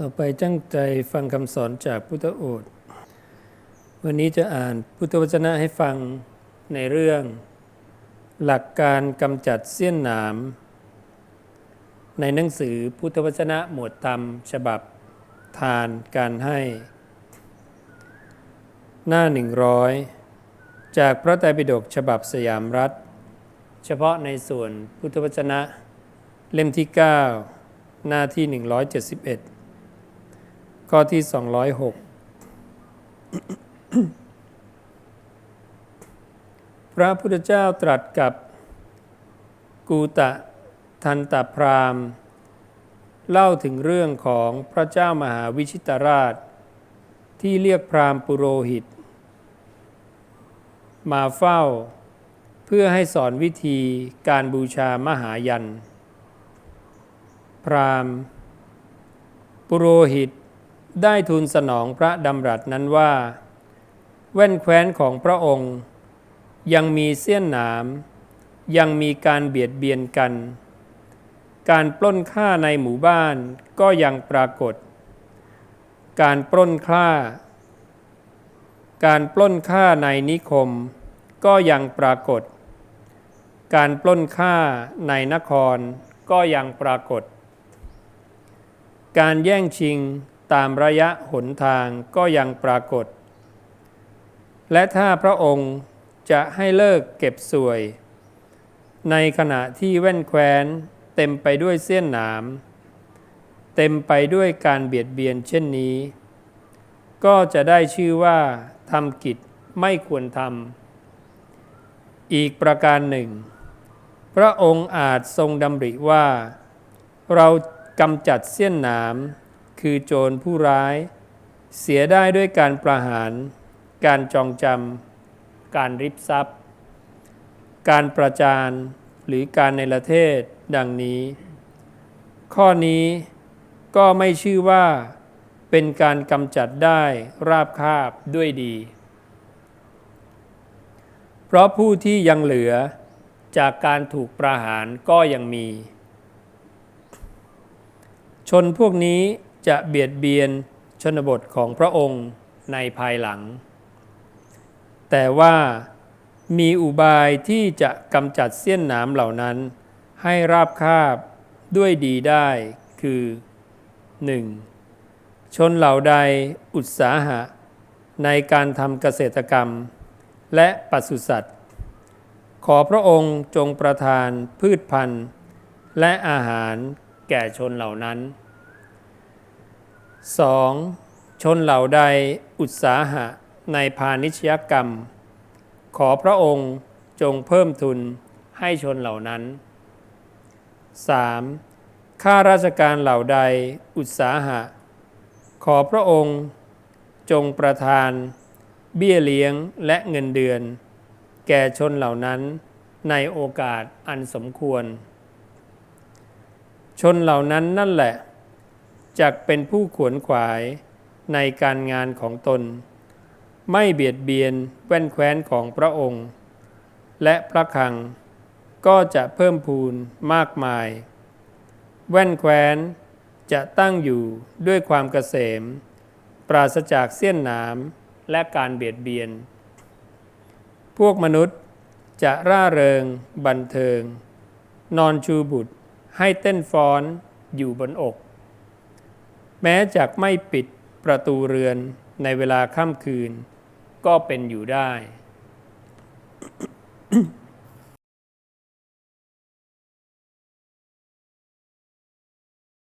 ต่อไปตั้งใจฟังคำสอนจากพุทธโอษฐ์วันนี้จะอ่านพุทธวจนะให้ฟังในเรื่อง หลักการกำจัดเสี้ยนหนาม ในหนังสือพุทธวจนะหมวดธรรม ฉบับทานการให้ หน้า100จากพระไตรปิฎกฉบับสยามรัฐ เฉพาะในส่วนพุทธวจนะ เล่มที่ 9 หน้าที่ 171 ข้อที่ 206 พระพุทธเจ้าตรัสกับกูตะทันตพรามณ์เล่าถึงเรื่องของพระเจ้ามหาวิชิตราช ที่เรียกพราหมณ์ปุโรหิต มาเฝ้าเพื่อให้สอนวิธีการบูชามหายัน พราหมณ์ปุโรหิต ได้ทูลสนองพระดำรัสนั้นว่า แว่นแคว้นของพระองค์ ยังมีเสี้ยนหนาม ยังมีการเบียดเบียนกัน การปล้นฆ่าในหมู่บ้านก็ยังปรากฏ การปล้นฆ่า การปล้นฆ่าในนิคม ก็ยังปรากฏ การปล้นฆ่าในนครก็ยังปรากฏ การแย่งชิง ตามระยะหนทางก็ยังปรากฏ และถ้าพระองค์จะให้เลิกเก็บสวย ในขณะที่แว่นแคว้นเต็มไปด้วยเสี้ยนหนาม เต็มไปด้วยการเบียดเบียนเช่นนี้ ก็จะได้ชื่อว่าทำกิจไม่ควรทำอีกประการหนึ่ง พระองค์อาจทรงดำริว่า เรากำจัดเสี้ยนหนาม คือโจรผู้ร้าย เสียได้ด้วยการประหาร การจองจำการริบทรัพย์ การประจานหรือการในประเทศดังนี้ ข้อนี้ก็ไม่ชื่อว่าเป็นการกำจัดได้ราบคาบด้วยดี เพราะผู้ที่ยังเหลือจากการถูกประหารก็ยังมี ชนพวกนี้ จะเบียดเบียนชนบทของพระองค์ในภายหลัง แต่ว่ามีอุบายที่จะกำจัดเสี้ยนหนามเหล่านั้น ให้ราบคาบด้วยดีได้คือ 1. ชนเหล่าใดอุตสาหะ ในการทำเกษตรกรรม และปศุสัตว์ ขอพระองค์จงประทานพืชพันธุ์ และอาหารแก่ชนเหล่านั้น 2. ชนเหล่าใดอุตสาหะในพาณิชยกรรม ขอพระองค์จงเพิ่มทุนให้ชนเหล่านั้น 3. ข้าราชการเหล่าใดอุตสาหะ ขอพระองค์จงประทาน เบี้ยเลี้ยงและเงินเดือน แก่ชนเหล่านั้นในโอกาสอันสมควร ชนเหล่านั้นนั่นแหละ จักเป็นผู้ขวนขวายในการงานของตน ไม่เบียดเบียนแว่นแคว้นของพระองค์ และพระคังก็จะเพิ่มพูนมากมาย แว่นแคว้นจะตั้งอยู่ด้วยความเกษม ปราศจากเสี้ยนหนามและการเบียดเบียน พวกมนุษย์จะร่าเริง บันเทิง นอนชูบุตรให้เต้นฟ้อนอยู่บนอก แม้จากไม่ปิดประตูเรือนในเวลาค่ำคืน ก็เป็นอยู่ได้